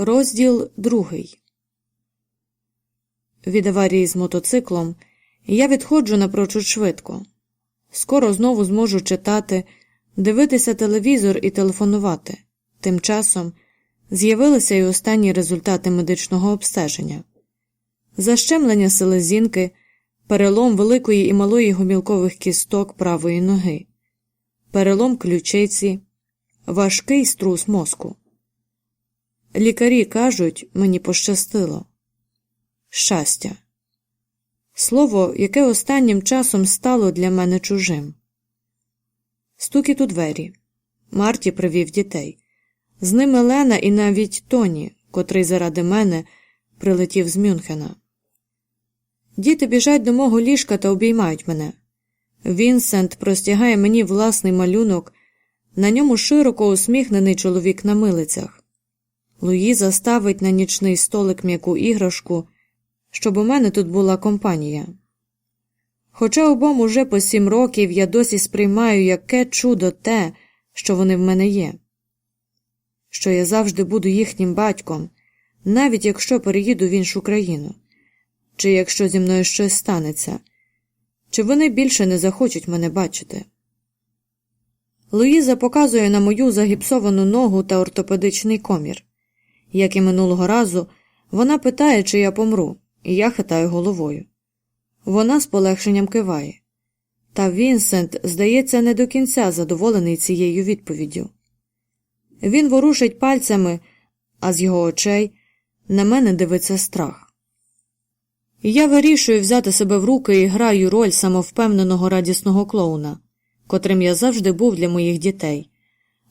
Розділ другий. Від аварії з мотоциклом я відходжу напрочуд швидко. Скоро знову зможу читати, дивитися телевізор і телефонувати. Тим часом з'явилися й останні результати медичного обстеження защемлення селезінки, перелом великої і малої гомілкових кісток правої ноги, перелом ключиці, важкий струс мозку. Лікарі кажуть, мені пощастило. Щастя. Слово, яке останнім часом стало для мене чужим. Стукіт у двері. Марті привів дітей. З ними Лена і навіть Тоні, котрий заради мене прилетів з Мюнхена. Діти біжать до мого ліжка та обіймають мене. Вінсент простягає мені власний малюнок, на ньому широко усміхнений чоловік на милицях. Луїза ставить на нічний столик м'яку іграшку, щоб у мене тут була компанія. Хоча обом уже по сім років я досі сприймаю яке чудо те, що вони в мене є, що я завжди буду їхнім батьком, навіть якщо переїду в іншу країну, чи якщо зі мною щось станеться, чи вони більше не захочуть мене бачити. Луїза показує на мою загіпсовану ногу та ортопедичний комір. Як і минулого разу, вона питає, чи я помру, і я хитаю головою. Вона з полегшенням киває. Та Вінсент, здається, не до кінця задоволений цією відповіддю. Він ворушить пальцями, а з його очей на мене дивиться страх. Я вирішую взяти себе в руки і граю роль самовпевненого радісного клоуна, котрим я завжди був для моїх дітей,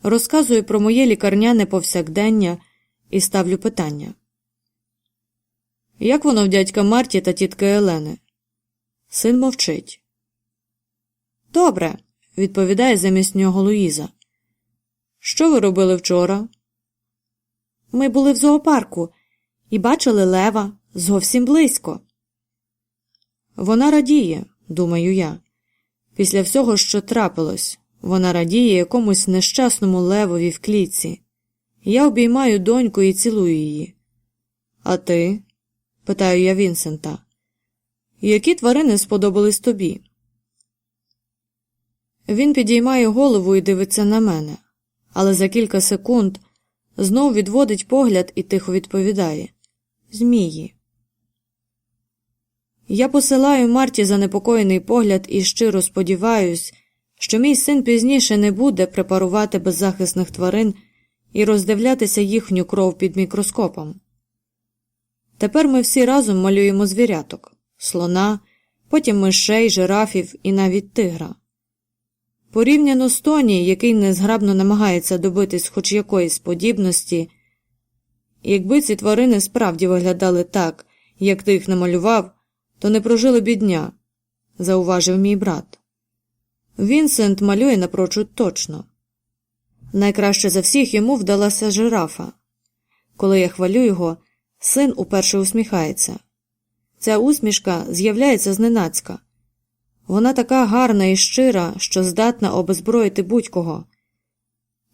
розказую про моє лікарняне повсякдення і ставлю питання. Як воно в дядька Марті та тітки Елени? Син мовчить. Добре, відповідає замість нього Луїза. Що ви робили вчора? Ми були в зоопарку і бачили лева зовсім близько. Вона радіє, думаю я. Після всього, що трапилось, вона радіє якомусь нещасному левові в клітці. Я обіймаю доньку і цілую її. А ти? питаю я Вінсента. Які тварини сподобались тобі? Він підіймає голову і дивиться на мене, але за кілька секунд знов відводить погляд і тихо відповідає Змії. Я посилаю Марті занепокоєний погляд і щиро сподіваюсь, що мій син пізніше не буде препарувати беззахисних тварин і роздивлятися їхню кров під мікроскопом. Тепер ми всі разом малюємо звіряток слона, потім мишей, жирафів і навіть тигра. Порівняно з Тоні, який незграбно намагається добитись хоч якоїсь подібності, якби ці тварини справді виглядали так, як ти їх намалював, то не прожили б дня, зауважив мій брат. Вінсент малює напрочуд точно. Найкраще за всіх йому вдалася жирафа. Коли я хвалю його, син уперше усміхається. Ця усмішка з'являється зненацька. Вона така гарна і щира, що здатна обезброїти будь-кого.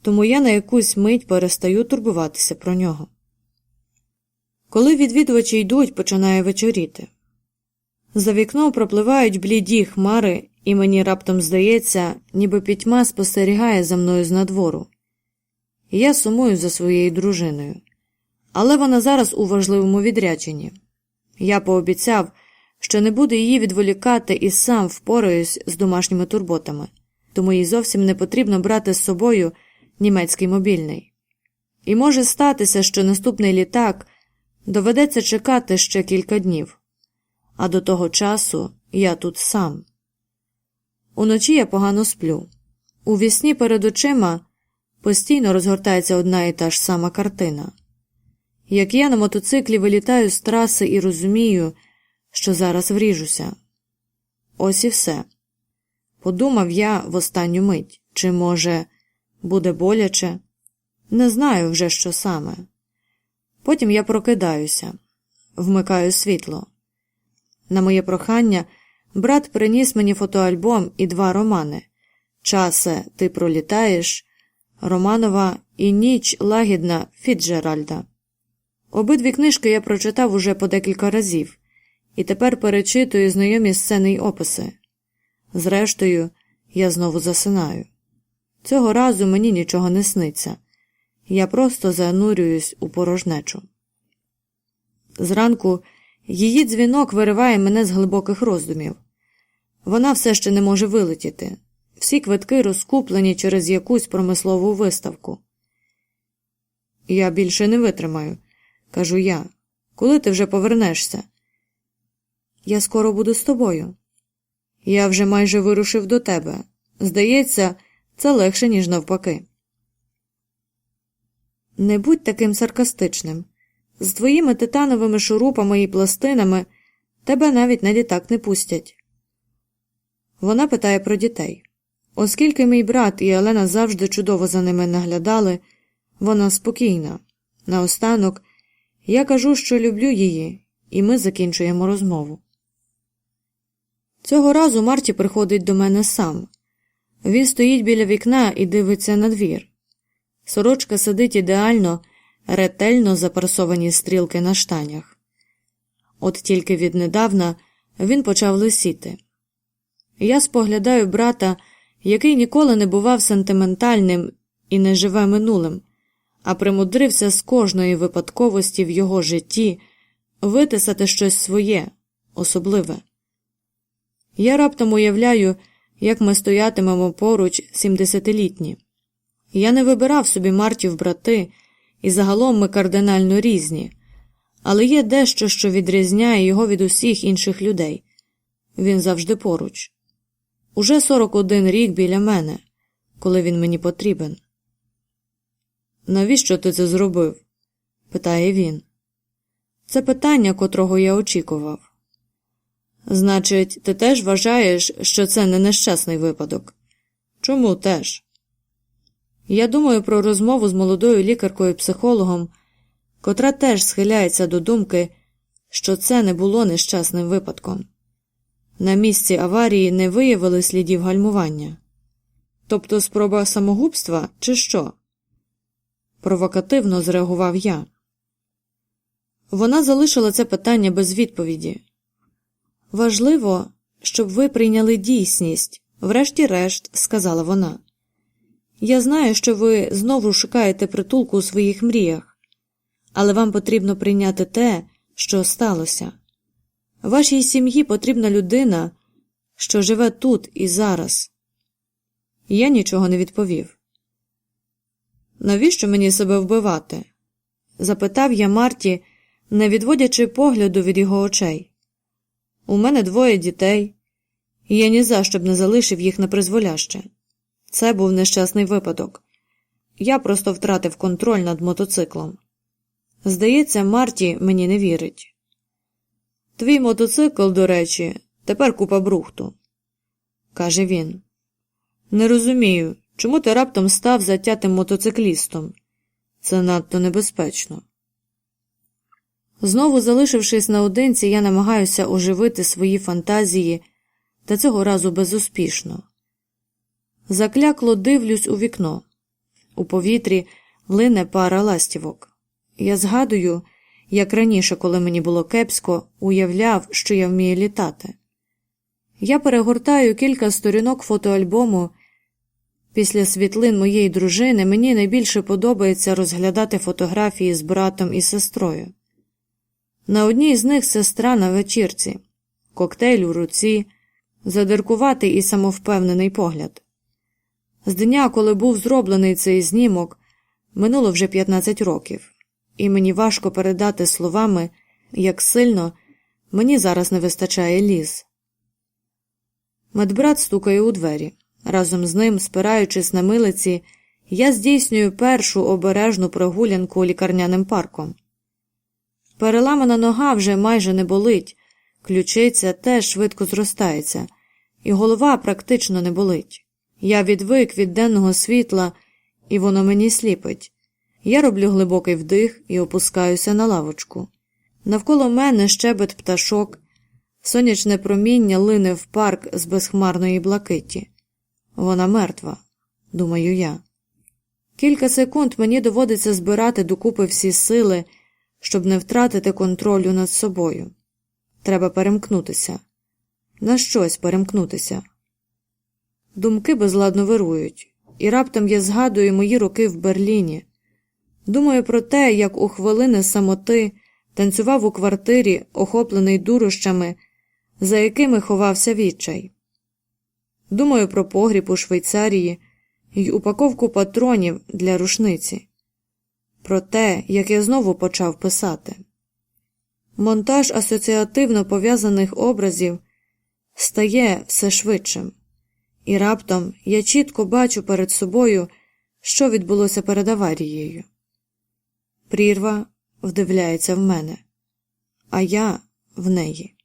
Тому я на якусь мить перестаю турбуватися про нього. Коли відвідувачі йдуть, починає вечоріти. За вікном пропливають бліді хмари, і мені раптом здається, ніби пітьма спостерігає за мною з надвору. Я сумую за своєю дружиною, але вона зараз у важливому відрядженні. Я пообіцяв, що не буду її відволікати і сам впораюсь з домашніми турботами, тому їй зовсім не потрібно брати з собою німецький мобільний. І може статися, що наступний літак доведеться чекати ще кілька днів, а до того часу я тут сам. Уночі я погано сплю. У вісні перед очима постійно розгортається одна і та ж сама картина. Як я на мотоциклі вилітаю з траси і розумію, що зараз вріжуся. Ось і все. Подумав я в останню мить, чи, може, буде боляче, не знаю вже, що саме. Потім я прокидаюся, вмикаю світло. На моє прохання, брат приніс мені фотоальбом і два романи Часе, ти пролітаєш, Романова і Ніч лагідна Фіджеральда. Обидві книжки я прочитав уже по декілька разів, і тепер перечитую знайомі сцени й описи. Зрештою, я знову засинаю. Цього разу мені нічого не сниться. Я просто занурююсь у порожнечу. Зранку її дзвінок вириває мене з глибоких роздумів. Вона все ще не може вилетіти. Всі квитки розкуплені через якусь промислову виставку. Я більше не витримаю, кажу я. Коли ти вже повернешся? Я скоро буду з тобою. Я вже майже вирушив до тебе. Здається, це легше, ніж навпаки. Не будь таким саркастичним. З твоїми титановими шурупами і пластинами тебе навіть на літак не пустять. Вона питає про дітей. Оскільки мій брат і Елена завжди чудово за ними наглядали, вона спокійна. Наостанок, я кажу, що люблю її, і ми закінчуємо розмову. Цього разу Марті приходить до мене сам. Він стоїть біля вікна і дивиться на двір. Сорочка сидить ідеально, ретельно запарсовані стрілки на штанях. От тільки віднедавна він почав лисіти. Я споглядаю брата, який ніколи не бував сентиментальним і не живе минулим, а примудрився з кожної випадковості в його житті витисати щось своє, особливе. Я раптом уявляю, як ми стоятимемо поруч сімдесятилітні. Я не вибирав собі Мартів брати, і загалом ми кардинально різні, але є дещо, що відрізняє його від усіх інших людей. Він завжди поруч. Уже 41 рік біля мене, коли він мені потрібен. Навіщо ти це зробив? питає він. Це питання, котрого я очікував. Значить, ти теж вважаєш, що це не нещасний випадок? Чому теж? Я думаю про розмову з молодою лікаркою психологом, котра теж схиляється до думки, що це не було нещасним випадком. На місці аварії не виявили слідів гальмування. Тобто спроба самогубства, чи що? Провокативно зреагував я. Вона залишила це питання без відповіді. Важливо, щоб ви прийняли дійсність, врешті-решт, сказала вона. Я знаю, що ви знову шукаєте притулку у своїх мріях, але вам потрібно прийняти те, що сталося. Вашій сім'ї потрібна людина, що живе тут і зараз. Я нічого не відповів. Навіщо мені себе вбивати? запитав я Марті, не відводячи погляду від його очей. У мене двоє дітей, і я ні за що б не залишив їх на призволяще. Це був нещасний випадок. Я просто втратив контроль над мотоциклом. Здається, Марті мені не вірить. Твій мотоцикл, до речі, тепер купа брухту, каже він. Не розумію, чому ти раптом став затятим мотоциклістом. Це надто небезпечно. Знову залишившись наодинці, я намагаюся оживити свої фантазії, та цього разу безуспішно. Заклякло дивлюсь у вікно. У повітрі лине пара ластівок. Я згадую, як раніше, коли мені було кепсько, уявляв, що я вмію літати. Я перегортаю кілька сторінок фотоальбому. Після світлин моєї дружини мені найбільше подобається розглядати фотографії з братом і сестрою. На одній з них сестра на вечірці, коктейль у руці, задиркуватий і самовпевнений погляд. З дня, коли був зроблений цей знімок, минуло вже 15 років, і мені важко передати словами, як сильно мені зараз не вистачає ліз. Медбрат стукає у двері. Разом з ним, спираючись на милиці, я здійснюю першу обережну прогулянку лікарняним парком. Переламана нога вже майже не болить, ключиця теж швидко зростається, і голова практично не болить. Я відвик від денного світла, і воно мені сліпить. Я роблю глибокий вдих і опускаюся на лавочку. Навколо мене щебет пташок, сонячне проміння лине в парк з безхмарної блакиті. Вона мертва, думаю я. Кілька секунд мені доводиться збирати докупи всі сили щоб не втратити контролю над собою. Треба перемкнутися. На щось перемкнутися. Думки безладно вирують, і раптом я згадую мої роки в Берліні. Думаю про те, як у хвилини самоти танцював у квартирі, охоплений дурощами, за якими ховався відчай. Думаю про погріб у Швейцарії й упаковку патронів для рушниці, про те, як я знову почав писати. Монтаж асоціативно пов'язаних образів стає все швидшим, і раптом я чітко бачу перед собою, що відбулося перед аварією. Прірва вдивляється в мене, а я в неї.